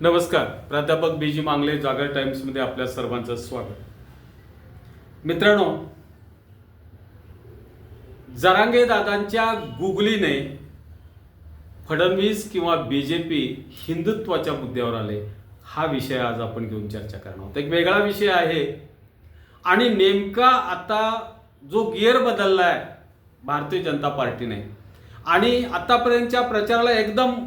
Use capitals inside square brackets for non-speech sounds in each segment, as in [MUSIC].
नमस्कार. प्राध्यापक बीजी मांगले जागर टाइम्समध्ये आपल्या सर्वांचं स्वागत. मित्रांनो जरांगे दादांच्या गुगलीने फडणवीस किंवा बी जे पी हिंदुत्वाच्या मुद्द्यावर आले. हा विषय आज आपण घेऊन चर्चा करणार आहोत. एक वेगळा विषय आहे. आणि नेमका आता जो गिअर बदलला आहे भारतीय जनता पार्टीने. आणि आतापर्यंतच्या प्रचाराला एकदम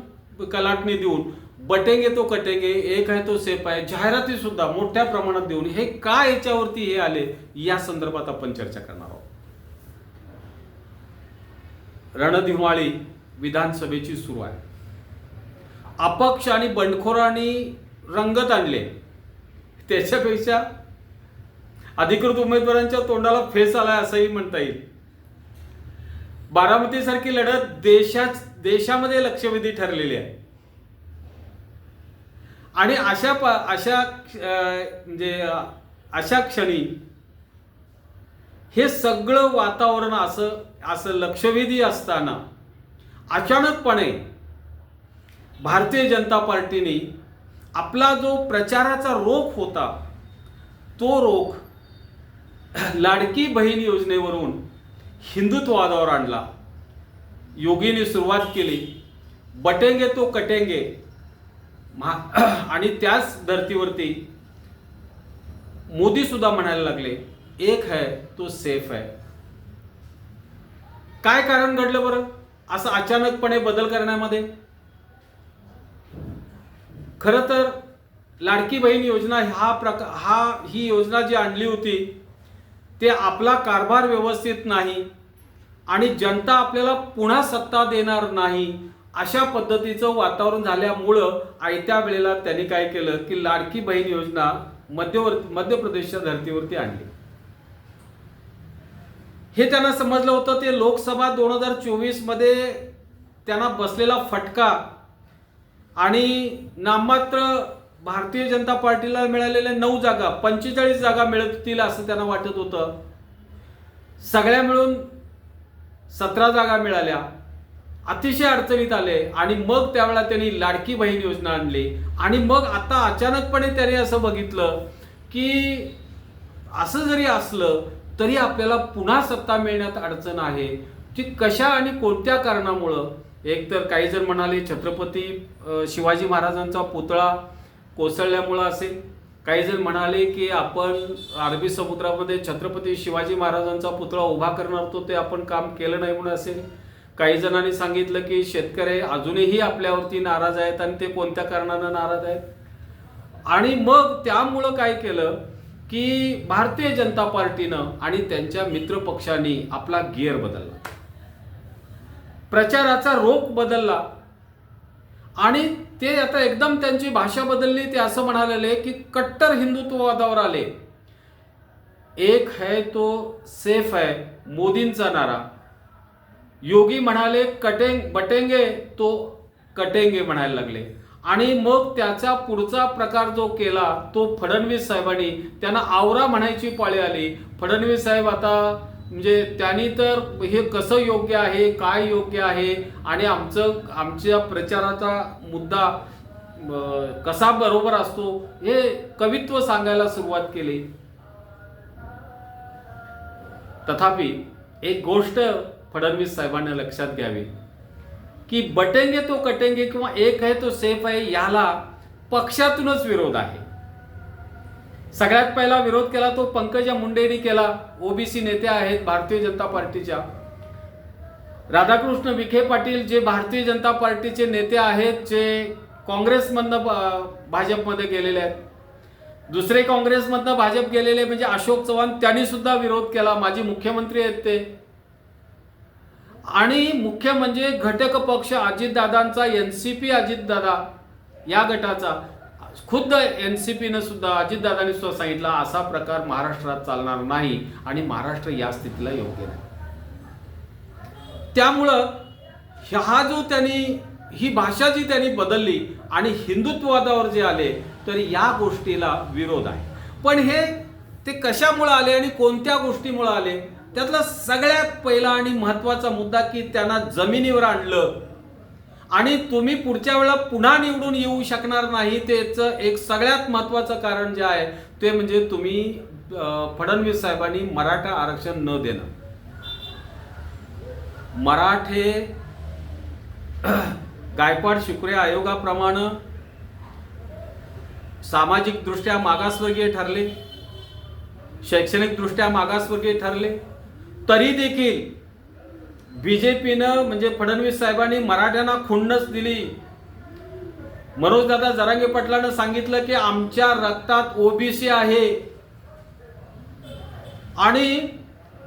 कलाटणी देऊन बटेंगे तो कटेंगे एक आहे तो सेफ आहे. जाहिराती सुद्धा मोठ्या प्रमाणात देऊन हे का याच्यावरती हे आले या संदर्भात आपण चर्चा करणार आहोत. रणधिवाळी विधानसभेची सुरू आहे. अपक्ष आणि बंडखोरांनी रंगत आणले. त्याच्यापेक्षा अधिकृत उमेदवारांच्या तोंडाला फेस आलाय असंही म्हणता येईल. बारामतीसारखी लढत देशाच देशामध्ये लक्षवेधी ठरलेली आहे. आणि अशा प अशा म्हणजे अशा क्षणी हे सगळं वातावरण असं असं लक्षवेधी असताना अचानकपणे भारतीय जनता पार्टीने आपला जो प्रचाराचा रोख होता तो रोख लाडकी बहीण योजनेवरून हिंदुत्ववादावर आणला. योगीने सुरुवात केली. बटेंगे तो कटेंगे. महा- [CLEARS THROAT] आणि त्याच धर्तीवरती मोदी सुद्धा म्हणायला लागले एक है तो सेफ है. काय कारण घडलं बरं? असं अचानकपणे बदल करण्यामध्ये? खर तर लाडकी बहीण योजना हा प्रकार हा ही योजना जी आणली होती ते आपला कारभार व्यवस्थित नाही आणि जनता आपल्याला पुन्हा सत्ता देणार नाही अशा पद्धतीचं वातावरण झाल्यामुळं आयत्या वेळेला त्यांनी काय केलं की लाडकी बहीण योजना मध्यवर्ती मध्य प्रदेशच्या धर्तीवरती आणली. हे त्यांना समजलं होतं ते लोकसभा दोन हजार चोवीसमध्ये त्यांना बसलेला फटका आणि नाममात्र भारतीय जनता पार्टीला मिळालेल्या नऊ जागा पंचेचाळीस जागा मिळतील असं त्यांना वाटत होतं. सगळ्या मिळून सतरा जागा मिळाल्या. अतिशय अडचणीत आले आणि मग त्यावेळेला त्यांनी लाडकी बहीण योजना आणली. आणि मग आता अचानकपणे त्याने असं बघितलं की असं जरी असलं तरी आपल्याला पुन्हा सत्ता मिळण्यात अडचण आहे. ती कशा आणि कोणत्या कारणामुळं? एक तर काही जण म्हणाले छत्रपती शिवाजी महाराजांचा पुतळा कोसळल्यामुळं असेल. काही जण म्हणाले की आपण अरबी समुद्रामध्ये छत्रपती शिवाजी महाराजांचा पुतळा उभा करणार होतो ते आपण काम केलं नाही म्हणून असेल. काही जणांनी सांगितलं की शेतकरी अजूनही आपल्यावरती नाराज आहेत आणि ते कोणत्या कारणानं नाराज आहेत? आणि मग त्यामुळं काय केलं की भारतीय जनता पार्टीनं आणि त्यांच्या मित्रपक्षांनी आपला गिअर बदलला. प्रचाराचा रोख बदलला. आणि ते आता एकदम त्यांची भाषा बदलली ते असं म्हणालेले की कट्टर हिंदुत्ववादावर आले. एक है तो सेफ है मोदींचा नारा. योगी म्हणाले कटेंग बटेंगे. तो कटेंगे म्हणायला लागले. आणि मग त्याचा पुढचा प्रकार जो केला तो फडणवीस साहेबांनी. त्यांना आवरा म्हणायची पाळी आली. फडणवीस साहेब आता म्हणजे त्यांनी तर हे कसं योग्य आहे काय योग्य आहे आणि आमचं आमच्या प्रचाराचा मुद्दा कसा बरोबर असतो हे कवित्व सांगायला सुरुवात केली. तथापि एक गोष्ट फडणवीस साहेबांनी लक्षात घ्यावी. की बटेंगे तो कटेंगे किंवा एक आहे तो सेफ आहे याला पक्षातूनच विरोध आहे. सगळ्यात पहिला विरोध केला तो पंकजा मुंडेंनी केला. ओबीसी नेते आहेत भारतीय जनता पार्टीच्या. राधाकृष्ण विखे पाटील जे भारतीय जनता पार्टीचे नेते आहेत जे काँग्रेसमधनं भाजपमध्ये गेलेले आहेत. दुसरे काँग्रेसमधनं भाजप गेलेले म्हणजे अशोक चव्हाण त्यांनी सुद्धा विरोध केला. माजी मुख्यमंत्री आहेत ते. आणि मुख्य म्हणजे घटक पक्ष अजितदादांचा एन सी पी अजितदादा या गटाचा. खुद्द एन सी पीनं सुद्धा अजितदादांनी सुद्धा सांगितलं असा प्रकार महाराष्ट्रात चालणार नाही आणि महाराष्ट्र या स्थितीला योग्य नाही. त्यामुळं हा जो त्यांनी ही भाषा जी त्यांनी बदलली आणि हिंदुत्ववादावर जे आले तर या गोष्टीला विरोध आहे. पण हे ते कशामुळे आले आणि कोणत्या गोष्टीमुळे आले? त्यातला सगळ्यात पहिला आणि महत्त्वाचा मुद्दा की त्यांना जमिनीवर आणलं. आणि तुम्ही पुढच्या वेळा पुन्हा निवडून येऊ शकणार नाही त्याचं एक सगळ्यात महत्वाचं कारण जे आहे ते म्हणजे तुम्ही फडणवीस साहेबांनी मराठा आरक्षण न देणं. मराठे [CLEARS THROAT] गायकवाड शिकुरे आयोगाप्रमाणे सामाजिकदृष्ट्या मागासवर्गीय ठरले शैक्षणिकदृष्ट्या मागासवर्गीय ठरले. तरी देखील बीजेपीनं म्हणजे फडणवीस साहेबांनी मराठ्यांना खुंडच दिली. मनोजदादा जरांगे पाटलानं सांगितलं की आमच्या रक्तात ओबीसी आहे. आणि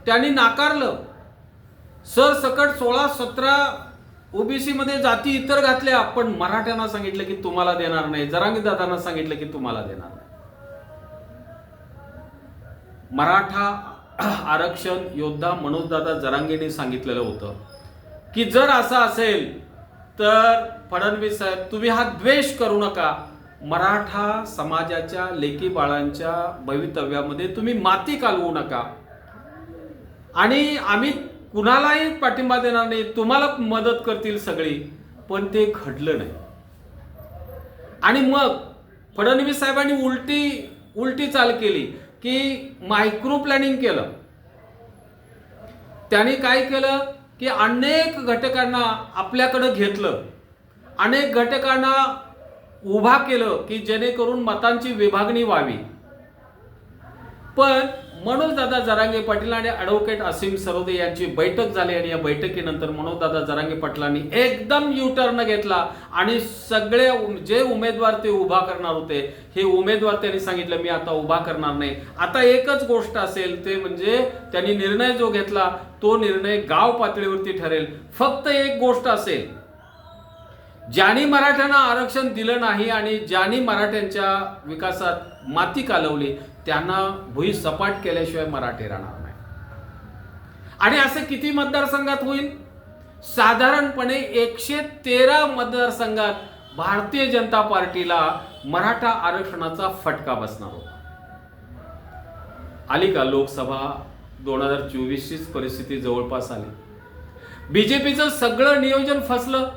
त्यांनी नाकारलं. सरसकट सोळा सतरा ओबीसी मध्ये जाती इतर घातल्या पण मराठ्यांना सांगितलं की तुम्हाला देणार नाही. जरांगे दादांना सांगितलं की तुम्हाला देणार नाही. मराठा आरक्षण योद्धा मनोजदादा जरांगेने सांगितलेलं होतं. की जर असं असेल तर फडणवीस साहेब तुम्ही हा द्वेष करू नका. मराठा समाजाच्या लेकी बाळांच्या भवितव्यामध्ये तुम्ही माती कालवू नका. आणि आम्ही कुणालाही पाठिंबा देणार नाही तुम्हाला मदत करतील सगळी पण ते घडलं नाही. आणि मग फडणवीस साहेबांनी उलटी उलटी चाल केली. की मायक्रो प्लॅनिंग केलं. त्यांनी काय केलं की अनेक घटकांना आपल्याकडं घेतलं. अनेक घटकांना उभा केलं की जेणेकरून मतांची विभागणी व्हावी. पण मनोजदादा जरांगे पाटील आणि ॲडव्होकेट असीम सरोदे यांची बैठक झाली आणि या बैठकीनंतर मनोजदादा जरांगे पाटलांनी एकदम यू टर्न घेतला आणि सगळे जे उमेदवार ते उभा करणार होते हे उमेदवार त्यांनी सांगितलं मी आता उभा करणार नाही. आता एकच गोष्ट असेल ते म्हणजे त्यांनी निर्णय जो घेतला तो निर्णय गाव पातळीवरती ठरेल. फक्त एक गोष्ट असेल ज्यांनी मराठ्यांना आरक्षण दिलं नाही आणि ज्यांनी मराठ्यांच्या विकासात माती कालवली त्यांना भुई सपाट केल्याशिवाय मराठी राहणार नाही. आणि असे किती मतदारसंघात होईल? साधारणपणे एकशे तेरा मतदारसंघात भारतीय जनता पार्टीला मराठा आरक्षणाचा फटका बसणार होता. आली का लोकसभा? दोन हजार चोवीसचीच परिस्थिती जवळपास आली. बीजेपीचं सगळं नियोजन फसलं.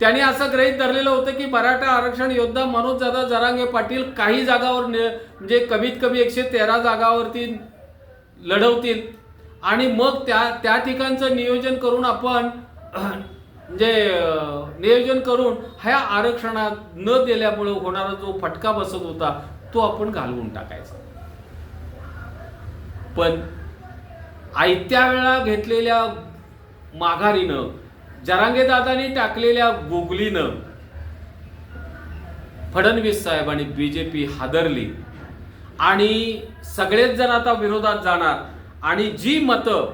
त्यांनी असं ग्रहित धरलेलं होतं की मराठा आरक्षण योद्धा मनोज दादा जरांगे पाटील काही जागावर म्हणजे कमीत कमी एकशे तेरा जागावरती लढवतील. आणि मग त्या त्या ठिकाणचं नियोजन करून आपण म्हणजे नियोजन करून ह्या आरक्षणात न दिल्यामुळे होणारा जो फटका बसत होता तो आपण घालवून टाकायचा. पण आयत्या वेळा घेतलेल्या माघारीनं जरांगेदादांनी टाकलेल्या गुगलीनं फडणवीस साहेबांनी बी जे बीजेपी हादरली. आणि सगळेच जण आता विरोधात जाणार. आणि जी मतं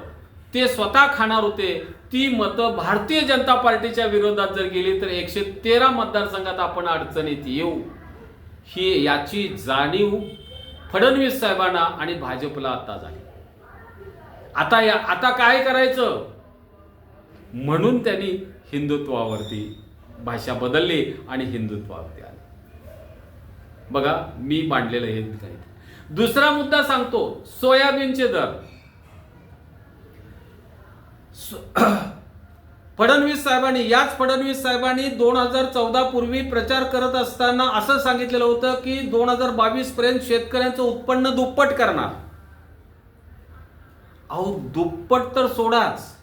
ते स्वतः खाणार होते ती मतं भारतीय जनता पार्टीच्या विरोधात जर गेली तर एकशे तेरा मतदारसंघात आपण अडचणीत येऊ. ही याची जाणीव फडणवीस साहेबांना आणि भाजपला आता झाली. आता या आता काय करायचं? म्हणून त्यांनी हिंदुत्वावरती भाषा बदलली आणि हिंदुत्वावरती आली. बघा मी मांडलेलं हे काही दुसरा मुद्दा सांगतो सोयाबीनचे दर. सो- [CLEARS THROAT] फडणवीस साहेबांनी याच फडणवीस साहेबांनी दोन हजार चौदा पूर्वी प्रचार करत असताना असं सांगितलेलं होतं की दोन हजार बावीस पर्यंत शेतकऱ्यांचं उत्पन्न दुप्पट करणार. अहो दुप्पट तर सोडाच.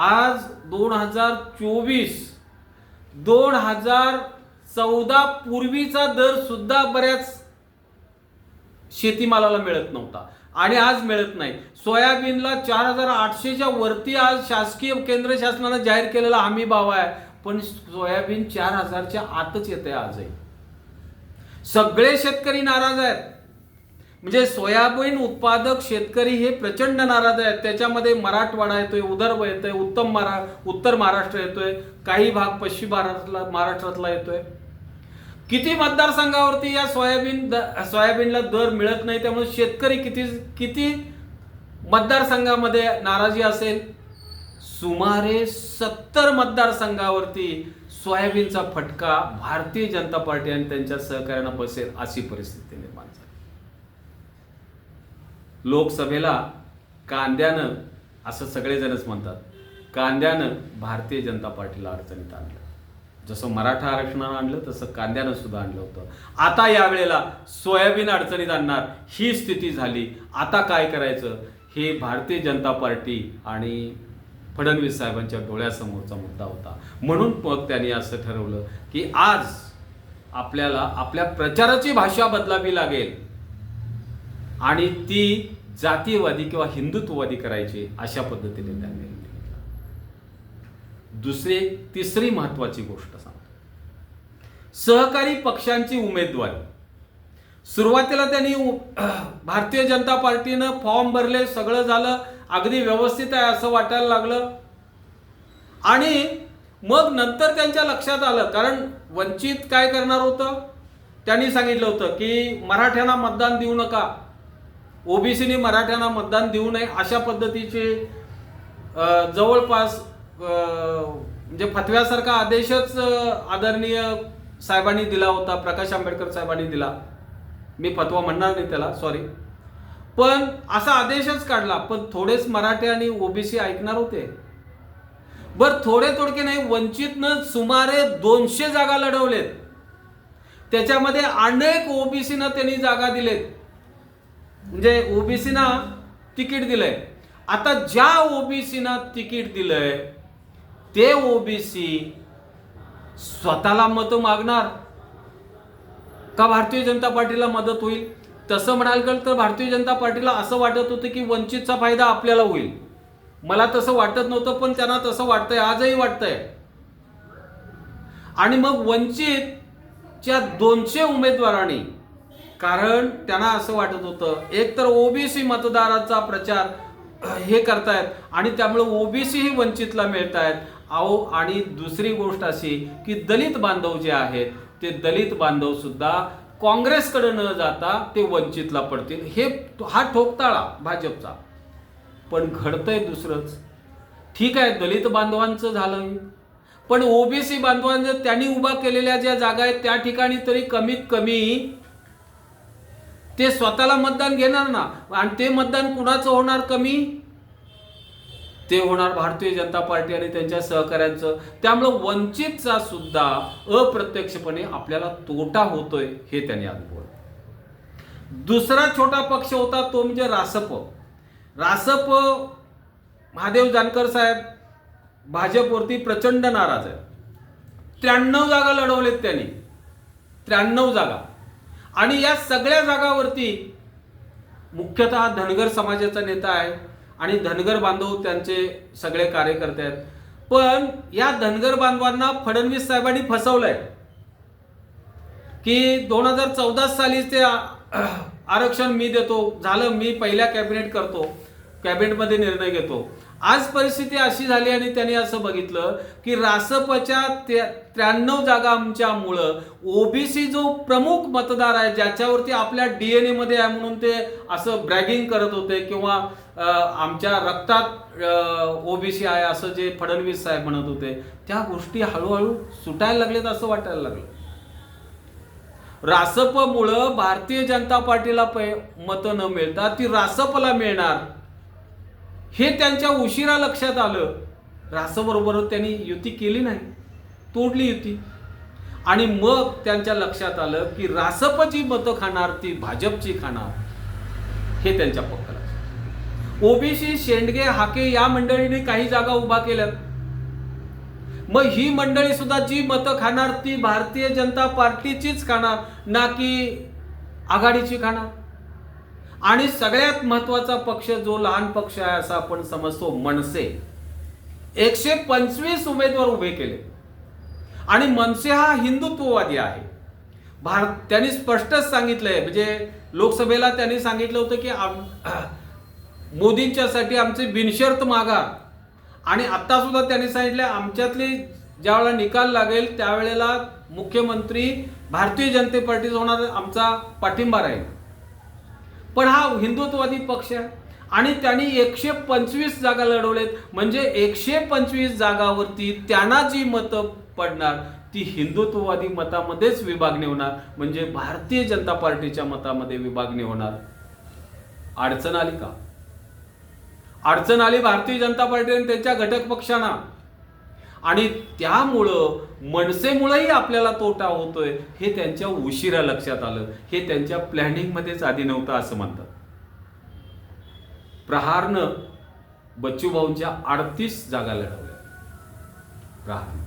आज दोन हजार चोवीस दोन हजार चौदा पूर्वीचा दर सुद्धा बऱ्याच शेतीमालाला मिळत नव्हता. आणि आज मिळत नाही. सोयाबीनला चार हजार आठशेच्या वरती आज शासकीय केंद्र शासनानं जाहीर केलेला हमी भाव आहे. पण सोयाबीन चार हजारच्या आतच येते आजही. सगळे शेतकरी नाराज आहेत. म्हणजे सोयाबीन उत्पादक शेतकरी हे प्रचंड नाराज आहेत. त्याच्यामध्ये मराठवाडा येतोय उदर्भ येतोय उत्तम महारा उत्तर महाराष्ट्र येतोय काही भाग पश्चिम महाराष्ट्रातला महाराष्ट्रातला येतोय. किती मतदारसंघावरती या सोयाबीन द- सोयाबीनला दर मिळत नाही त्यामुळे शेतकरी किती किती मतदारसंघामध्ये नाराजी असेल? सुमारे सत्तर मतदारसंघावरती सोयाबीनचा फटका भारतीय जनता पार्टी आणि त्यांच्या सहकार्यानं बसेल अशी परिस्थिती निर्माण झाली. लोकसभेला कांद्यानं असं सगळेजणच म्हणतात. कांद्यानं भारतीय जनता पार्टीला अडचणीत आणलं. जसं मराठा आरक्षणानं आणलं तसं कांद्यानं सुद्धा आणलं होतं. आता यावेळेला सोयाबीन अडचणीत आणणार ही स्थिती झाली. आता काय करायचं? हे भारतीय जनता पार्टी आणि फडणवीस साहेबांच्या डोळ्यासमोरचा मुद्दा होता. म्हणून मग त्यांनी असं ठरवलं की आज आपल्याला आपल्या प्रचाराची भाषा बदलावी लागेल. आणि ती जातीयवादी किंवा हिंदुत्ववादी करायची अशा पद्धतीने त्यांनी दुसरी तिसरी महत्वाची गोष्ट सांगतो. सहकारी पक्षांची उमेदवारी. सुरुवातीला त्यांनी [CLEARS THROAT] भारतीय जनता पार्टीनं फॉर्म भरले सगळं झालं अगदी व्यवस्थित आहे असं वाटायला लागलं. आणि मग नंतर त्यांच्या लक्षात आलं कारण वंचित काय करणार होतं? त्यांनी सांगितलं होतं की मराठ्यांना मतदान देऊ नका. ओबीसीने मराठ्यांना मतदान देऊ नये अशा पद्धतीचे जवळपास म्हणजे फतव्यासारखा आदेशच आदरणीय साहेबांनी दिला होता प्रकाश आंबेडकर साहेबांनी दिला. मी फतवा म्हणणार नाही त्याला सॉरी पण असा आदेशच काढला पण थोडेच मराठे आणि ओबीसी ऐकणार होते. बर थोडे थोडके नाही वंचितनं सुमारे दोनशे जागा लढवलेत. त्याच्यामध्ये अनेक ओबीसीनं त्यांनी जागा दिलेत. म्हणजे ओबीसीना तिकीट दिलंय. आता ज्या ओबीसीना तिकीट दिलंय ते ओबीसी स्वतःला मत मागणार. का भारतीय जनता पार्टीला मदत होईल? तसं म्हणाल गेलं तर भारतीय जनता पार्टीला असं वाटत होतं की वंचितचा फायदा आपल्याला होईल. मला तसं वाटत नव्हतं पण त्यांना तसं वाटतंय आजही वाटतंय. आणि मग वंचितच्या दोनशे उमेदवारांनी कारण त्यांना असं वाटत होतं एक तर ओबीसी मतदाराचा प्रचार हे करतायत आणि त्यामुळे ओबीसी ही वंचितला मिळत आहेत अहो आणि दुसरी गोष्ट अशी की दलित बांधव जे आहेत ते दलित बांधव सुद्धा काँग्रेसकडे न जाता ते वंचितला पडतील. हे हा ठोकताळा भाजपचा. पण घडतंय दुसरंच. ठीक आहे दलित बांधवांचं झालं. पण ओबीसी बांधवांचं त्यांनी उभा केलेल्या ज्या जागा आहेत त्या ठिकाणी तरी कमीत कमी ते स्वतःला मतदान घेणार ना आणि ते मतदान कुणाचं होणार कमी? ते होणार भारतीय जनता पार्टी आणि त्यांच्या सहकाऱ्यांचं. त्यामुळं वंचितचा सुद्धा अप्रत्यक्षपणे आपल्याला तोटा होतोय हे त्यांनी अनुभवलं दुसरा छोटा पक्ष होता तो म्हणजे रासप. रासप महादेव जानकर साहेब भाजपवरती प्रचंड नाराज आहे त्र्याण्णव जागा लढवलेत त्यांनी. त्र्याण्णव जागा. आणि या सगळ्या जागावरती मुख्यतः धनगर समाजाचा नेता आहे आणि धनगर बांधव त्यांचे सगळे कार्यकर्ते आहेत. पण या धनगर बांधवांना फडणवीस साहेबांनी फसवलंय. की दोन हजार चौदा साली ते आरक्षण मी देतो झालं मी पहिल्या कॅबिनेट करतो कॅबिनेटमध्ये निर्णय घेतो. आज परिस्थिती अशी झाली आणि त्यांनी असं बघितलं की रासपच्या त्र्याण्णव जागा आमच्यामुळं ओबीसी जो प्रमुख मतदार आहे ज्याच्यावरती आपल्या डीएनए मध्ये आहे म्हणून ते असं ब्रॅगिंग करत होते किंवा आमच्या रक्तात ओबीसी आहे असं जे फडणवीस साहेब म्हणत होते त्या गोष्टी हळूहळू सुटायला लागलेत असं वाटायला लागलं. रासपमुळं भारतीय जनता पार्टीला मतं न मिळता ती रासपला मिळणार. हे त्यांच्या उशिरा लक्षात आलं. रासबरोबर त्यांनी युती केली नाही. तोडली युती. आणि मग त्यांच्या लक्षात आलं की रासपची मतं खाणार ती भाजपची खाणार. हे त्यांच्या पक्काला ओबीसी शेंडगे हाके या मंडळीने काही जागा उभा केल्या मग ही मंडळी सुद्धा जी मतं खाणार ती भारतीय जनता पार्टीचीच खाणार ना की आघाडीची खाणार? आणि सगळ्यात महत्त्वाचा पक्ष जो लहान पक्ष आहे असा आपण समजतो मनसे. एकशे पंचवीस उमेदवार उभे केले. आणि मनसे हा हिंदुत्ववादी आहे. भारत त्यांनी स्पष्टच सांगितलंय म्हणजे लोकसभेला त्यांनी सांगितलं होतं की आम [CLEARS THROAT] मोदींच्यासाठी आमचे बिनशर्त मागा आणि आत्तासुद्धा सुद्धा त्यांनी सांगितलं आमच्यातले ज्यावेळेला निकाल लागेल त्यावेळेला मुख्यमंत्री भारतीय जनते पार्टीचा होणार आमचा पाठिंबा राहील. पण हा हिंदुत्ववादी पक्ष आहे. आणि त्यांनी एकशे पंचवीस जागा लढवलेत. म्हणजे एकशे पंचवीस जागावरती त्यांना जी मतं पडणार ती हिंदुत्ववादी मतामध्येच विभागणी होणार. म्हणजे भारतीय जनता पार्टीच्या मतामध्ये विभागणी होणार. अडचण आली का? अडचण आली भारतीय जनता पार्टी आणि त्यांच्या घटक पक्षांना. आणि त्यामुळं मनसेमुळंही आपल्याला तोटा होतोय हे त्यांच्या उशिरा लक्षात आलं. हे त्यांच्या प्लॅनिंगमध्येच आधी नव्हतं असं म्हणतात. प्रहारनं बच्चूभाऊंच्या अडतीस जागा लढवल्या. प्रहारनं.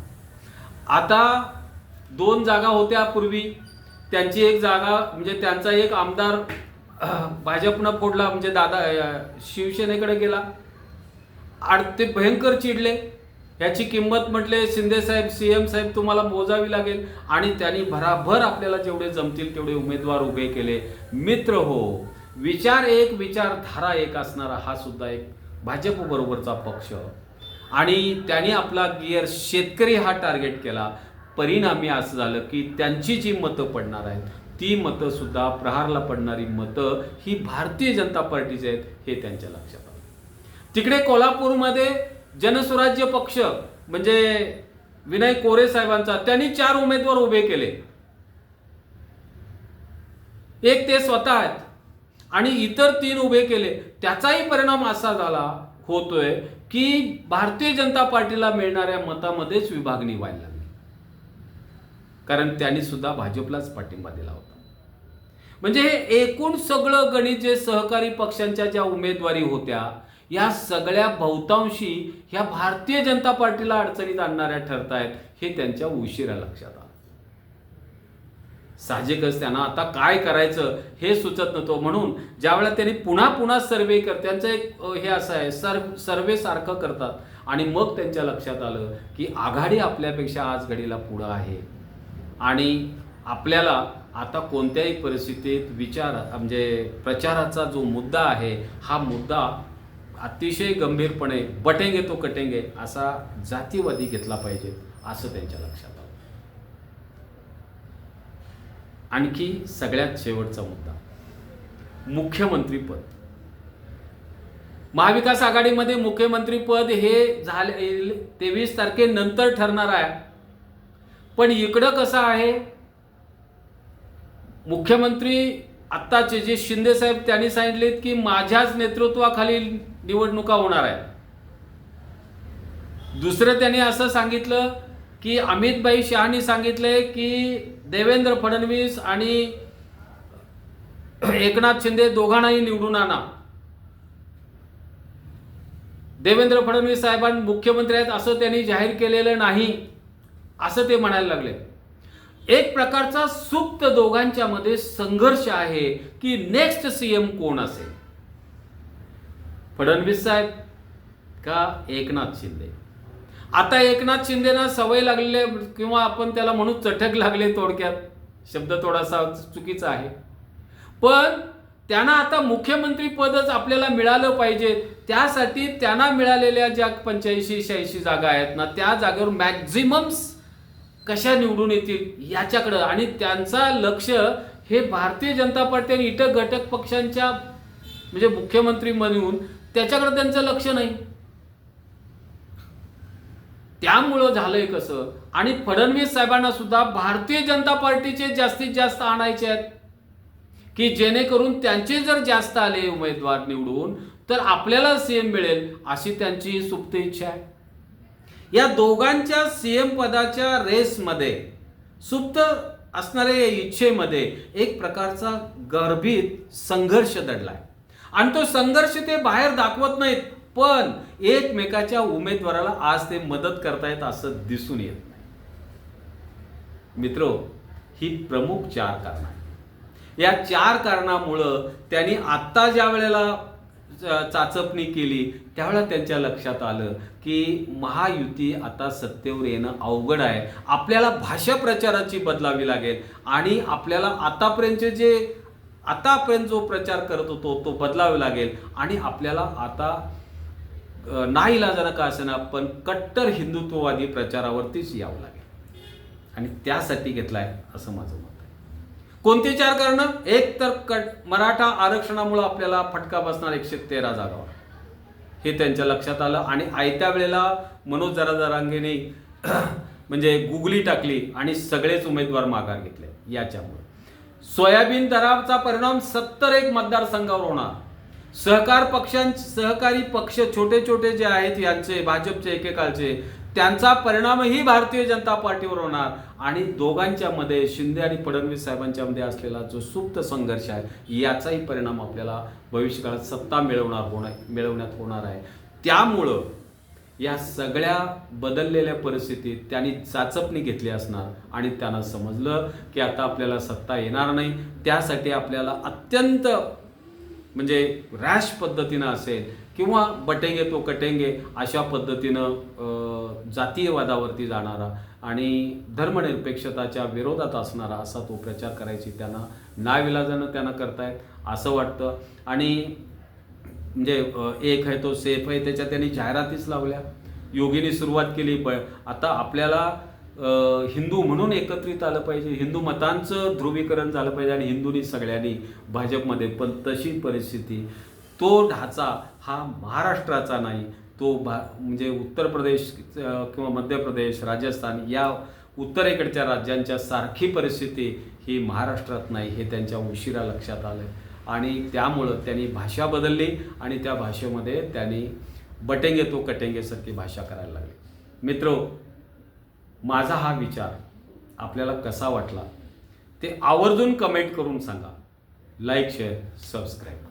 आता दोन जागा होत्या पूर्वी. त्यांची एक जागा म्हणजे त्यांचा एक आमदार भाजपनं फोडला म्हणजे दादा शिवसेनेकडे गेला. आड ते भयंकर चिडले. याची किंमत म्हटले शिंदे साहेब सीएम साहेब तुम्हाला मोजावी लागेल आणि त्यांनी भराभर आपल्याला जेवढे जमतील तेवढे उमेदवार उभे केले. मित्र हो विचार एक विचारधारा एक असणारा हा सुद्धा एक भाजप बरोबरचा पक्ष. आणि त्यांनी आपला गिअर शेतकरी हा टार्गेट केला. परिणामी असं झालं की त्यांची जी मतं पडणार आहेत ती मतं सुद्धा प्रहारला पडणारी मतं ही भारतीय जनता पार्टीची आहेत हे त्यांच्या लक्षात आलं. तिकडे कोल्हापूरमध्ये जनस्वराज्य पक्ष म्हणजे विनय कोरे साहेबांचा त्यांनी चार उमेदवार उभे केले. एक ते स्वतः आहेत. आणि इतर तीन उभे केले. त्याचाही परिणाम असा झाला होतोय की भारतीय जनता पार्टीला मिळणाऱ्या मतामध्येच विभागणी व्हायला लागली. कारण त्यांनी सुद्धा भाजपलाच पाठिंबा दिला होता. म्हणजे हे एकूण सगळं गणित जे सहकारी पक्षांच्या ज्या उमेदवारी होत्या या सगळ्या बहुतांशी ह्या भारतीय जनता पार्टीला अडचणीत आणणाऱ्या ठरतायत हे त्यांच्या उशिरा लक्षात आलं. साहजिकच त्यांना आता काय करायचं हे सुचत नव्हतं. म्हणून ज्यावेळेला त्यांनी पुन्हा पुन्हा सर्वे कर त्यांचं एक हे असं आहे सर सर्वे सारखं करतात. आणि मग त्यांच्या लक्षात आलं की आघाडी आपल्यापेक्षा आज घडीला पुढं आहे. आणि आपल्याला आता कोणत्याही परिस्थितीत विचार म्हणजे प्रचाराचा जो मुद्दा आहे हा मुद्दा अतिशय गंभीरपणे बटेंगे तो कटेंगे असा जातीवादी घेतला पाहिजे असं त्यांच्या लक्षात आलं. आणखी सगळ्यात शेवटचा मुद्दा. मुख्यमंत्रीपद महाविकास आघाडीमध्ये मुख्यमंत्रीपद हे झाले तेवीस तारखेनंतर ठरणार आहे. पण इकडं कसं आहे? मुख्यमंत्री आत्ताचे जे शिंदे साहेब त्यांनी सांगितलेत की माझ्याच नेतृत्वाखाली निवडणुका होणार आहे दुसरं त्यांनी असं सांगितलं की अमितभाई शहानी सांगितलंय की देवेंद्र फडणवीस आणि एकनाथ शिंदे दोघांनाही निवडून आणा. देवेंद्र फडणवीस साहेबां मुख्यमंत्री आहेत असं त्यांनी जाहीर केलेलं नाही असं ते म्हणायला लागले. एक प्रकारचा सुप्त दोघांच्या मध्ये संघर्ष आहे की नेक्स्ट सीएम कोण असेल? फडणवीस साहेब का एकनाथ शिंदे? आता एकनाथ शिंदेना सवय लागलेले किंवा आपण त्याला म्हणू चटक लागले थोडक्यात. शब्द थोडासा चुकीचा आहे. पण त्यांना आता मुख्यमंत्री पदच आपल्याला मिळालं पाहिजे. त्यासाठी त्यांना मिळालेल्या ज्या पंच्याऐंशी शहाऐंशी जागा आहेत ना त्या जागेवर मॅक्झिमम्स कशा निवडून येतील याच्याकडं? आणि त्यांचा लक्ष हे भारतीय जनता पार्टी आणि इतर घटक पक्षांच्या म्हणजे मुख्यमंत्री म्हणून त्याच्याकडे त्यांचं लक्ष नाही. त्यामुळं झालंय कसं? आणि फडणवीस साहेबांना सुद्धा भारतीय जनता पार्टीचे जास्तीत जास्त आणायचे आहेत. की जेणेकरून त्यांचे जर जास्त आले उमेदवार निवडून तर आपल्याला सीएम मिळेल अशी त्यांची सुप्त इच्छा आहे. या दोघांच्या सी एम पदाच्या रेसमध्ये सुप्त असणाऱ्या या इच्छेमध्ये एक प्रकारचा गर्भित संघर्ष दडलाय. आणि तो संघर्ष ते बाहेर दाखवत नाहीत पण एकमेकाच्या उमेदवाराला आज ते मदत करतायत असं दिसून येत नाही. मित्रो ही प्रमुख चार कारण आहे या चार कारणामुळं त्यांनी आत्ता ज्या वेळेला चाचपणी केली त्यावेळेला त्यांच्या लक्षात आलं की महायुती आता सत्तेवर येणं अवघड आहे. आपल्याला भाषा प्रचाराची बदलावी लागेल आणि आपल्याला आतापर्यंतचे जे आतापर्यंत जो प्रचार करत होतो तो बदलावा लागेल आणि आपल्याला आता नाही नाईलाजानं का असेना पण कट्टर हिंदुत्ववादी प्रचारावरतीच यावं लागेल. आणि त्यासाठी घेतलाय असं माझं मत. कोणती चार कारण? एक तर कट मराठा आरक्षणामुळे आपल्याला फटका बसणार एकशे तेरा जागावर. हे त्यांच्या लक्षात आलं आणि आयत्या वेळेला मनोज जरा जरांगेने [CLEARS THROAT] म्हणजे गुगली टाकली आणि सगळेच उमेदवार माघार घेतले याच्यामुळे. सोयाबीन दराचा परिणाम सत्तर एक मतदारसंघावर होणार. सहकार पक्षां सहकारी पक्ष छोटे छोटे जे आहेत यांचे भाजपचे एकेकाळचे त्यांचा परिणामही भारतीय जनता पार्टीवर होणार. आणि दोघांच्यामध्ये शिंदे आणि फडणवीस साहेबांच्या मध्ये असलेला जो सुप्त संघर्ष आहे याचाही परिणाम आपल्याला भविष्यकाळात सत्ता मिळवणार होणार मिळवण्यात होणार आहे. त्यामुळं या सगळ्या बदललेल्या परिस्थितीत त्यांनी चाचपणी घेतली असणार आणि त्यांना समजलं की आता आपल्याला सत्ता येणार नाही. त्यासाठी आपल्याला अत्यंत म्हणजे रॅश पद्धतीनं असेल किंवा बटेंगे तो कटेंगे अशा पद्धतीनं जातीयवादावरती जाणारा आणि धर्मनिरपेक्षताच्या विरोधात असणारा असा तो प्रचार करायची त्यांना नाविलाजानं त्यांना करतायत असं वाटतं. आणि म्हणजे एक आहे तो सेफ आहे त्याच्या त्यांनी जाहिरातीच लावल्या. योगीने सुरुवात केली ब आता आपल्याला हिंदू म्हणून एकत्रित आलं पाहिजे हिंदू मतांचं ध्रुवीकरण झालं पाहिजे आणि हिंदूंनी सगळ्यांनी भाजपमध्ये पण तशी परिस्थिती तो ढाचा हा महाराष्ट्राचा नाही तो भा म्हणजे उत्तर प्रदेश किंवा मध्य प्रदेश राजस्थान या उत्तरेकडच्या राज्यांच्या सारखी परिस्थिती ही महाराष्ट्रात नाही हे त्यांच्या उशिरा लक्षात आलं आणि त्यामुळं त्यांनी भाषा बदलली आणि त्या भाषेमध्ये त्यांनी बटेंगे तो कटेंगे सारखी भाषा करायला लागली. मित्रो माझा हा विचार आपल्याला कसा वाटला ते आवर्जून कमेंट करून सांगा. Like share subscribe